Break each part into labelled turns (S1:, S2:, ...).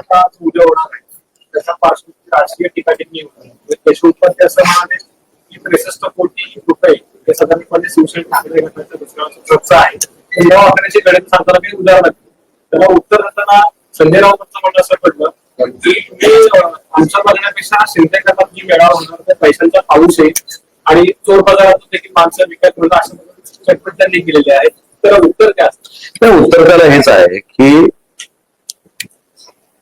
S1: आता उद्या होणार आहे त्याचा पार्श्वभूमी राजकीय टीका टिप्पणी होती असं म्हणाले की त्रेसष्ट कोटी रुपये हे साधारणपणे शिवसेना ठाकरे गटाच्या दुसऱ्या खर्च आहे. हे या गणित सांगताना मी उदाहरण दिलं. त्याला उत्तर देताना संजय राऊतांचं म्हणणं असं पडलं की मी आमच्या बघण्यापेक्षा शिंदे गटात जी मेळावा होणार त्या पैशांचा पाऊस आहे आणि चोर बाजारातून देखील माणसं विकत करणं अशा स्टेटमेंट त्यांनी केलेले आहे. तर उत्तर काय
S2: तर उत्तर त्याला हेच आहे की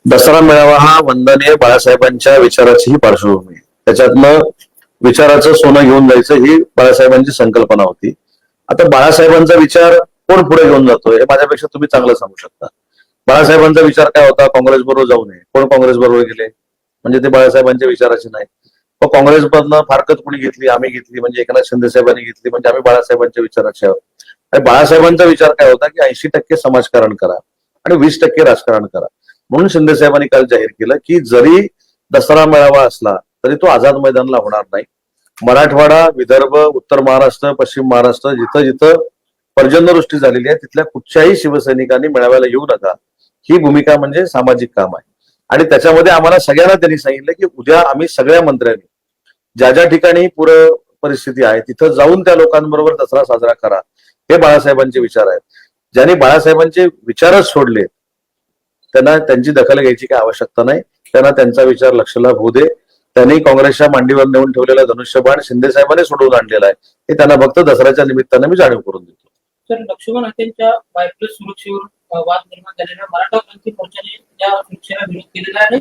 S2: दसरा मेळावा हा वंदनीय बाळासाहेबांच्या विचाराची ही पार्श्वभूमी त्याच्यातनं विचाराचं सोनं घेऊन जायचं ही बाळासाहेबांची संकल्पना होती. आता बाळासाहेबांचा विचार कोण पुढे घेऊन जातोय हे माझ्यापेक्षा तुम्ही चांगलं सांगू शकता. बाळासाहेबांचा विचार काय होता? काँग्रेस बरोबर जाऊ नये. कोण काँग्रेस बरोबर गेले? म्हणजे ते बाळासाहेबांच्या विचाराचे नाही. मग काँग्रेसमधनं फारकत कुणी घेतली? आम्ही घेतली. म्हणजे एकनाथ शिंदे साहेबांनी घेतली. म्हणजे आम्ही बाळासाहेबांच्या विचाराचे आहोत. आणि बाळासाहेबांचा विचार काय होता? की ऐंशी टक्के समाजकारण करा आणि वीस टक्के राजकारण करा. म्हणून शिंदे साहेबांनी काल जाहीर केलं की जरी दसरा मेळावा असला तरी तो आझाद मैदानला होणार नाही. मराठवाडा विदर्भ उत्तर महाराष्ट्र पश्चिम महाराष्ट्र जिथं जिथं पर्जन्यवृष्टी झालेली आहे तिथल्या कुठच्याही शिवसैनिकांनी मेळाव्याला येऊ नका. ही भूमिका म्हणजे सामाजिक काम आहे. आणि त्याच्यामध्ये आम्हाला सगळ्यांना त्यांनी सांगितलं की उद्या आम्ही सगळ्या मंत्र्यांनी ज्या ज्या ठिकाणी पूर परिस्थिती आहे तिथं जाऊन त्या लोकांबरोबर दसरा साजरा करा हे बाळासाहेबांचे विचार आहेत. ज्यांनी बाळासाहेबांचे विचारच सोडले त्यांना त्यांची दखल घ्यायची काही आवश्यकता नाही. त्यांना त्यांचा विचार लक्षला होऊ दे. त्यांनी काँग्रेसच्या मांडीवर नेऊन ठेवलेला धनुष्यबाण शिंदे साहेबांनी सोडवून आणलेला आहे. हे त्यांना फक्त दसऱ्याच्या निमित्तानं मी जाणीव करून देतो.
S3: तर लक्ष्मण हत्यांच्या बायप्लस सुरक्षेवर वाद निर्माण झालेला मराठा क्रांती मोर्चाने या सुरक्षेला विरोध केलेला आहे.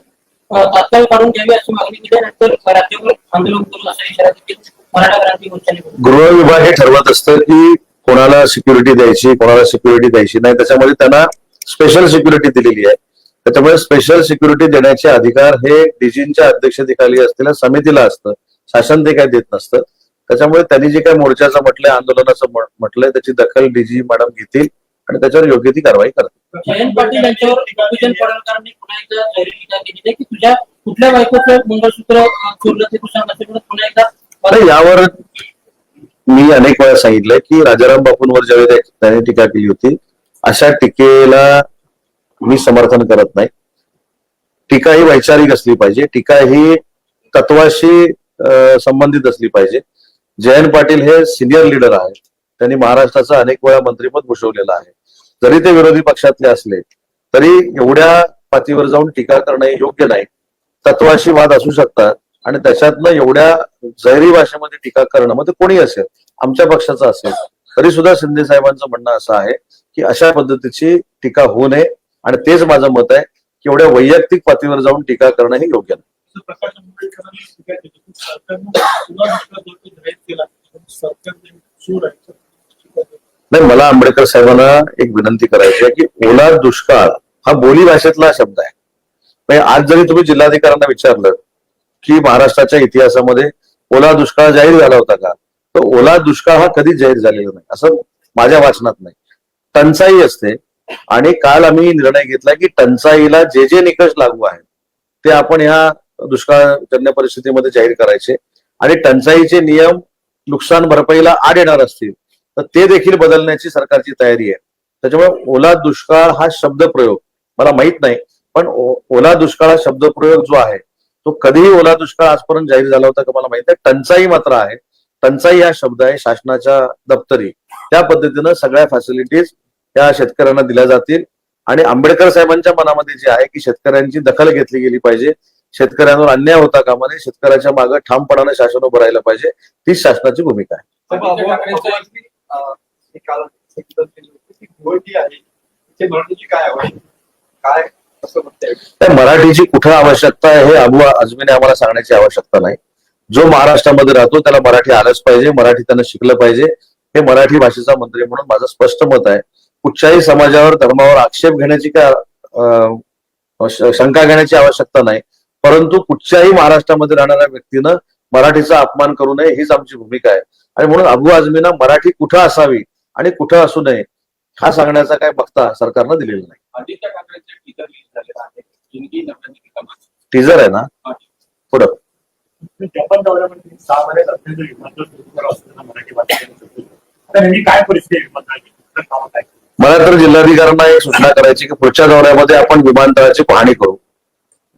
S3: तात्काळ काढून घ्यावी अशी मागणी केल्यानंतर राज्यावर आंदोलन करू असा इशारा देखील मराठा क्रांती मोर्चाने.
S2: गृह विभाग हे ठरवत असतं की कोणाला सिक्युरिटी द्यायची कोणाला सिक्युरिटी द्यायची नाही. त्याच्यामध्ये त्यांना स्पेशल सिक्युरिटी दिलेली आहे. त्याच्यामुळे स्पेशल सिक्युरिटी देण्याचे अधिकार हे डीजींच्या अध्यक्षतेखाली असलेल्या समितीला असतं. शासन ते काय देत नसतं. त्याच्यामुळे त्यांनी जे काय मोर्चाचं म्हटलंय आंदोलनाचं म्ह- म्हटलंय त्याची दखल डीजी मॅडम घेतील आणि त्याच्यावर योग्य ती कारवाई करतील. आता यावर मी अनेक वेळा सांगितलंय की राजाराम बापूंवर ज्यावेळी त्याने टीका केली होती अशा टीकेला मी समर्थन करत नाही. टीका ही वैचारिक असली पाहिजे. टीका ही तत्वाशी संबंधित असली पाहिजे. जयंत पाटील हे सिनियर लीडर आहेत. त्यांनी महाराष्ट्राचं अनेक वेळा मंत्रिपद भूषवलेलं आहे. जरी ते विरोधी पक्षातले असले तरी एवढ्या पातळीवर जाऊन टीका करणं हे योग्य नाही. तत्वाशी वाद असू शकतात आणि त्याच्यातनं एवढ्या जहरी भाषेमध्ये टीका करणं मग ते कोणी असेल? आमच्या पक्षाचं असेल. तरी सुद्धा शिंदे साहेबांचं म्हणणं असं आहे की अशा पद्धतीची टीका होऊ नये. आणि तेच माझं मत आहे की एवढ्या वैयक्तिक पातळीवर जाऊन टीका करणं हे योग्य नाही. नाही मला आंबेडकर साहेबांना एक विनंती करायची आहे की ओला दुष्काळ हा बोली भाषेतला शब्द आहे. म्हणजे आज जरी तुम्ही जिल्हाधिकाऱ्यांना विचारलं की महाराष्ट्राच्या इतिहासामध्ये ओला दुष्काळ जाहीर झाला होता का? तर ओला दुष्काळ हा कधीच जाहीर झालेला नाही. असं माझ्या वाचनात नाही. टंचाई असते. आणि काल आम्ही निर्णय घेतला की टंचाईला जे जे निकष लागू आहेत ते आपण ह्या दुष्काळजन्य परिस्थितीमध्ये जाहीर करायचे. आणि टंचाईचे नियम नुकसान भरपाईला आड येणार असतील तर ते देखील बदलण्याची सरकारची तयारी आहे. त्याच्यामुळे ओला दुष्काळ हा शब्दप्रयोग मला माहीत नाही पण ओला दुष्काळ हा शब्दप्रयोग जो आहे तो कधीही ओला दुष्काळ आजपर्यंत जाहीर झाला होता का मला माहीत आहे टंचाई मात्र आहे. टंचाई हा शब्द आहे शासनाच्या दप्तरी. त्या पद्धतीनं सगळ्या फॅसिलिटीज त्या शेतकऱ्यांना दिल्या जातील. आणि आंबेडकर साहेबांच्या मनामध्ये जे आहे की शेतकऱ्यांची दखल घेतली गेली पाहिजे. शेतकऱ्यांवर अन्याय होता कामा नये. शेतकऱ्याच्या मागे ठामपणाने शासन उभं राहिलं पाहिजे. तीच शासनाची भूमिका आहे.
S1: हे मराठीची काय आवड काय असं म्हणते
S2: त्या मराठीची कुठं आवश्यकता आहे हे अबू आजमीने आम्हाला सांगण्याची आवश्यकता नाही. जो महाराष्ट्रामध्ये राहतो त्याला मराठी आलंच पाहिजे. मराठी त्यानं शिकलं पाहिजे. हे मराठी भाषेचा मंत्री म्हणून माझं स्पष्ट मत आहे. कुठच्याही समाजावर धर्मावर आक्षेप घेण्याची काय शंका घेण्याची आवश्यकता नाही. परंतु कुठच्याही महाराष्ट्रामध्ये राहणाऱ्या व्यक्तीनं मराठीचा अपमान करू नये हीच आमची भूमिका आहे. आणि म्हणून अबू आझमीना मराठी कुठं असावी आणि कुठं असू नये हा सांगण्याचा काय बघता सरकारनं दिलेला नाही. टीजर आहे ना? पुढं.
S4: काय परिस्थिती आहे विमानतळाची कुठलं कामात आहे
S2: मला तर जिल्हाधिकाऱ्यांना एक सूचना करायची की पुढच्या दौऱ्यामध्ये आपण विमानतळाची पाहणी करू.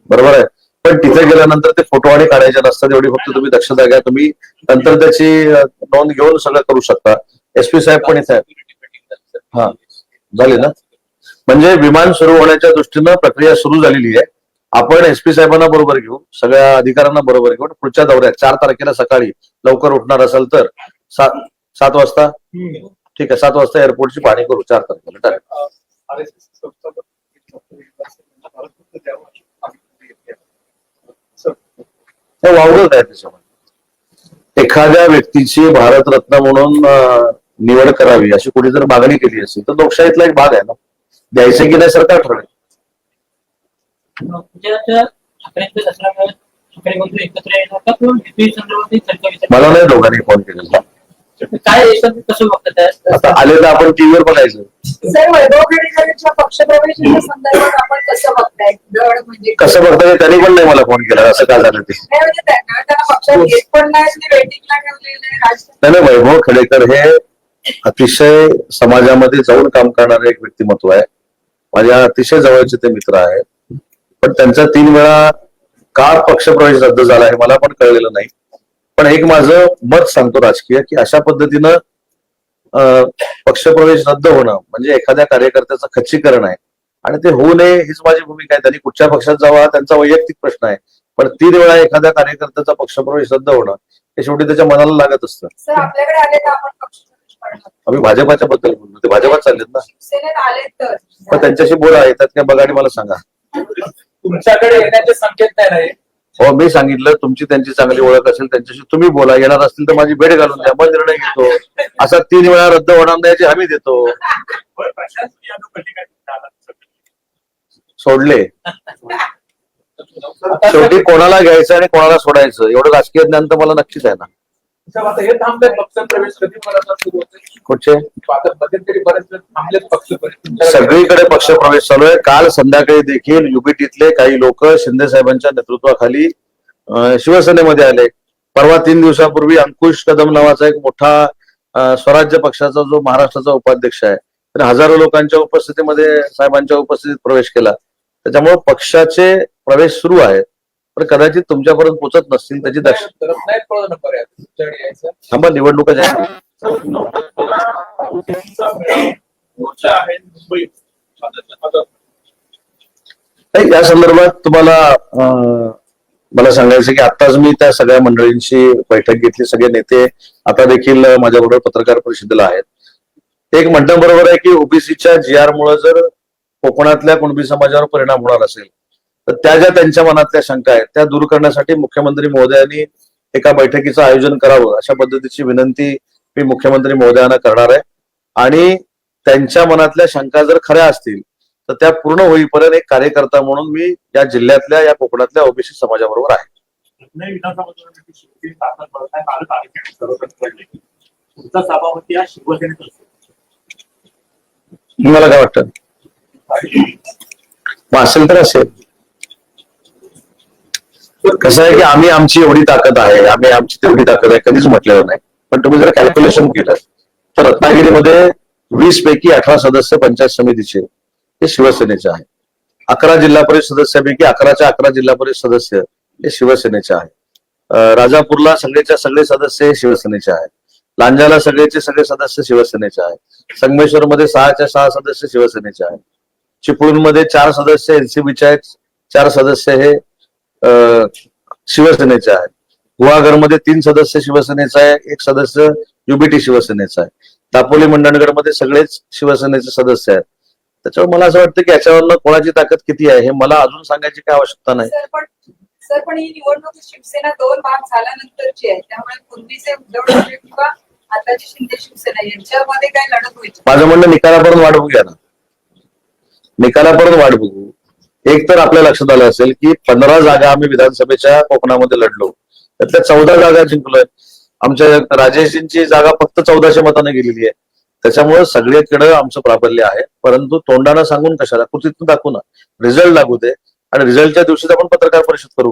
S2: बरोबर आहे? पण तिथे गेल्यानंतर ते फोटो आणि काढायचे नसतात एवढी फक्त तुम्ही दक्षता घ्या. तुम्ही नंतर त्याची नोंद घेऊन सगळं करू शकता. एसपी साहेब पण इथे हा. झाले ना? म्हणजे विमान सुरू होण्याच्या दृष्टीनं प्रक्रिया सुरू झालेली आहे. आपण एसपी साहेबांना बरोबर घेऊ सगळ्या अधिकाऱ्यांना बरोबर घेऊन पुढच्या दौऱ्यात चार तारखेला सकाळी लवकर उठणार असेल तर सात सात वाजता? ठीक आहे सात वाजता एअरपोर्टची पाहणी करू चार तारखेला. चालेल
S1: मागणी केली आहे.
S2: त्याच्यामध्ये. एखाद्या व्यक्तीची भारतरत्न म्हणून निवड करावी अशी कोणी जर मागणी केली असेल तर लोकशाहीतला एक भाग आहे ना? द्यायचं की नाही सरकार ठरवेल. मला नाही दोघांनी फोन केलेला.
S3: काय याच्यात कसं बघतात
S2: आता आले तर आपण टीव्हीवर बघायचं.
S5: सर वैभव खेडेकरांच्या पक्षप्रवेशाच्या संदर्भात आपण कसं बघताय? म्हणजे
S2: कसं बघता त्यांनी पण नाही मला फोन केला असं काय झालं ते?
S5: नाही म्हणजे त्यांना त्यांना पक्षात घेत पण नाही ते वेटिंगला ठेवलेले राजकारण.
S2: नाही नाही, वैभव खेडेकर हे अतिशय समाजामध्ये जाऊन काम करणारे एक व्यक्तिमत्व आहे. माझ्या अतिशय जवळचे ते मित्र आहेत. पण त्यांचा तीन वेळा का पक्षप्रवेश रद्द झाला हे मला पण कळलेलं नाही. पण एक माझं मत सांगतो राजकीय की अशा पद्धतीनं अं, पक्षप्रवेश रद्द होणं म्हणजे एखाद्या कार्यकर्त्याचं खच्चीकरण आहे. आणि ते होऊ नये हीच माझी भूमिका आहे. त्यांनी कुठच्या पक्षात जावा हा त्यांचा वैयक्तिक प्रश्न आहे. पण तीन वेळा एखाद्या कार्यकर्त्याचा पक्षप्रवेश रद्द होणं हे शेवटी त्याच्या मनाला लागत असतं.
S5: सर आपल्याकडे आले तर आपण पक्षप्रवेश करणार.
S2: आम्ही भाजपाच्या बद्दल बोललो. ते भाजपात चाललेत ना.
S5: सेनेत आले तर.
S2: पण त्यांच्याशी बोला येतात काय बघा आणि मला सांगा.
S6: तुमच्याकडे येण्याचे संकेत नाही हो
S2: मी सांगितलं तुमची त्यांची चांगली ओळख असेल त्यांच्याशी तुम्ही बोला येणार असतील तर माझी भेट घालून द्या मग निर्णय घेतो. असा तीन वेळा रद्द होणार नाही याची हमी देतो. सोडले. शेवटी कोणाला घ्यायचं आणि कोणाला सोडायचं एवढं राजकीय ज्ञान तर मला नक्कीच आहे ना.
S6: साहेब, आता हे थांबले पक्ष प्रवेश कधी मला सुरू होते
S2: कुठचे?
S6: आता मध्यंतरी बरेच वेळ थांबलेत पक्ष प्रवेश तुमच्याकडे-
S2: सगळीकडे पक्ष प्रवेश चालू आहे. काल संध्याकाळी देखील युबीटीतले काही लोक शिंदे साहेबांच्या नेतृत्वाखाली शिवसेनेमध्ये आले. परवा तीन दिवसापूर्वी अंकुश कदम नावाचा एक मोठा स्वराज्य पक्षाचा जो महाराष्ट्राचा उपाध्यक्ष आहे त्याने हजारो लोकांच्या उपस्थितीमध्ये साहेबांच्या उपस्थितीत प्रवेश केला. त्याच्यामुळे पक्षाचे प्रवेश सुरू आहेत. पण कदाचित तुमच्यापर्यंत पोहोचत नसतील त्याची दक्ष थांबा निवडणुका नाही, या संदर्भात तुम्हाला मला सांगायचं की आताच मी त्या सगळ्या मंडळींची बैठक घेतली सगळे नेते आता देखील माझ्याबरोबर पत्रकार परिषदेला आहेत. एक म्हणणं बरोबर आहे की ओबीसीच्या जी आर मुळे जर कोकणातल्या कुणबी समाजावर परिणाम होणार असेल तर त्या ज्या त्यांच्या मनातल्या शंका आहेत त्या दूर करण्यासाठी मुख्यमंत्री महोदयांनी एका बैठकीचं आयोजन करावं अशा पद्धतीची विनंती मी मुख्यमंत्री महोदयांना करणार आहे. आणि त्यांच्या मनातल्या शंका जर खऱ्या असतील तर त्या पूर्ण होईपर्यंत एक कार्यकर्ता म्हणून मी या जिल्ह्यातल्या या कोकणातल्या ओबीसी समाजाबरोबर आहे. तुम्हाला काय वाटतं? असेल तर असेल. कसं आहे की आम्ही आमची एवढी ताकद आहे आम्ही आमची तेवढी ताकद आहे कधीच म्हटलेलं नाही. पण तुम्ही जर कॅल्क्युलेशन केलं तर रत्नागिरीमध्ये वीस पैकी अठरा सदस्य पंचायत समितीचे हे शिवसेनेचे आहे. अकरा जिल्हा परिषद सदस्यापैकी अकराच्या अकरा जिल्हा परिषद सदस्य हे शिवसेनेचे आहे. राजापूरला सगळेच्या सगळे सदस्य हे शिवसेनेचे आहेत लांजाला सगळेचे सगळे सदस्य शिवसेनेचे आहेत संगमेश्वरमध्ये सहाच्या सहा सदस्य शिवसेनेचे आहेत चिपळूणमध्ये चार सदस्य एनसीबीचे आहेत चार सदस्य हे अं, शिवसेनेचे आहेत. गुहागरमध्ये तीन सदस्य शिवसेनेचा आहे एक सदस्य युबीटी शिवसेनेचा आहे. दापोली मंडणगडमध्ये सगळेच शिवसेनेचे सदस्य आहेत. त्याच्यामुळे मला असं वाटतं की याच्यावरनं कोणाची ताकद किती आहे हे मला अजून सांगायची काय आवश्यकता नाही.
S5: सर पण सर पण ही निवडणूक शिवसेना दोन भाग झाल्यानंतरची आहे. त्यामुळे पूर्वीचे उद्धव ठाकरे किंवा आताची शिंदे शिवसेना यांच्यामध्ये काय लढत होईल
S2: माझं म्हणणं निकालापर्यंत वाट बघूया ना. निकालापर्यंत वाट बघू. एक तर आपल्या लक्षात आलं असेल की पंधरा जागा आम्ही विधानसभेच्या कोकणामध्ये लढलो. त्यातल्या चौदा जागा जिंकलोय. आमच्या राजेशजींची जागा फक्त चौदाशे मताने गेलेली आहे. त्याच्यामुळे सगळीकडे आमचं प्राबल्य आहे. परंतु तोंडानं सांगून कशाला? कृतीतून दाखवू ना रिझल्ट लागू दे. आणि रिझल्टच्या दिवशीच आपण पत्रकार परिषद करू.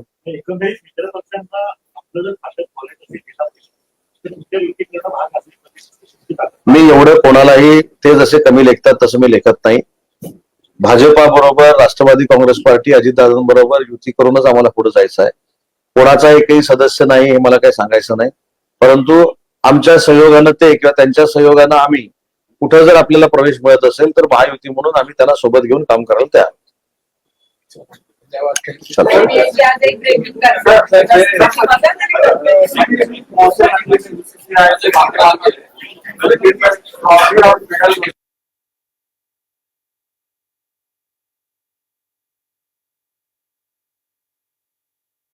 S2: मी एवढं कोणालाही ते जसे कमी लेखतात तसं मी लेखत नाही. भाजपाबरोबर राष्ट्रवादी काँग्रेस पार्टी अजितदादांबरोबर युती करूनच आम्हाला पुढे जायचं आहे. कोणाचा एकही सदस्य नाही हे मला काही सांगायचं नाही. परंतु आमच्या सहयोगानं ते किंवा त्यांच्या सहयोगानं आम्ही कुठं जर आपल्याला प्रवेश मिळत असेल तर महायुती म्हणून आम्ही त्यांना सोबत घेऊन काम करायला तयार.